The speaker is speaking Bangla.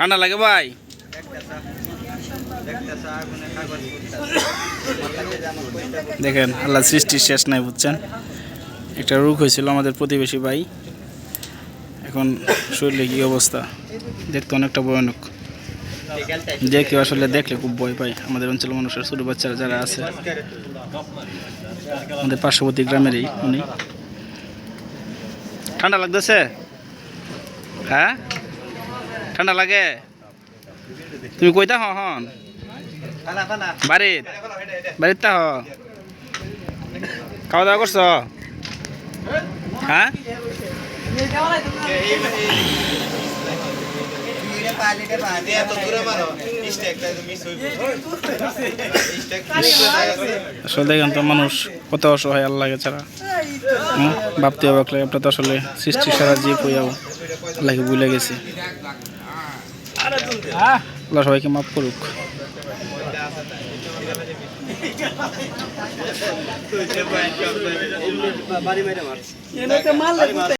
ঠান্ডা লাগে ভাই? দেখেন, আল্লাহ সৃষ্টির শেষ নাই বুঝছেন। একটা রোগ হয়েছিল আমাদের প্রতিবেশী ভাই। এখন শরীরে কি অবস্থা? দেখতে অনেকটা ভয়ানক। যে কেউ আসলে দেখলে খুব ভয় পায়। আমাদের অঞ্চলের মানুষের, ছোটো বাচ্চারা যারা আছে, আমাদের পার্শ্ববর্তী গ্রামেরই উনি। ঠান্ডা লাগতেছে? হ্যাঁ? ঠান্ডা লাগে? তুমি কইতা হ, হন। বাড়িত? বাড়িত তা হ। খাওয়া দাওয়া করছ? হ্যাঁ? আসলে দেখেন মানুষ কত অসহায় আল্লাহ ছাড়া। ভাবতে লাগে আপনার তো আসলে সৃষ্টি সারা যে কইয়াও আল্লাহকে ভুলে গেছি। আল্লাহ সবাইকে মাফ করুক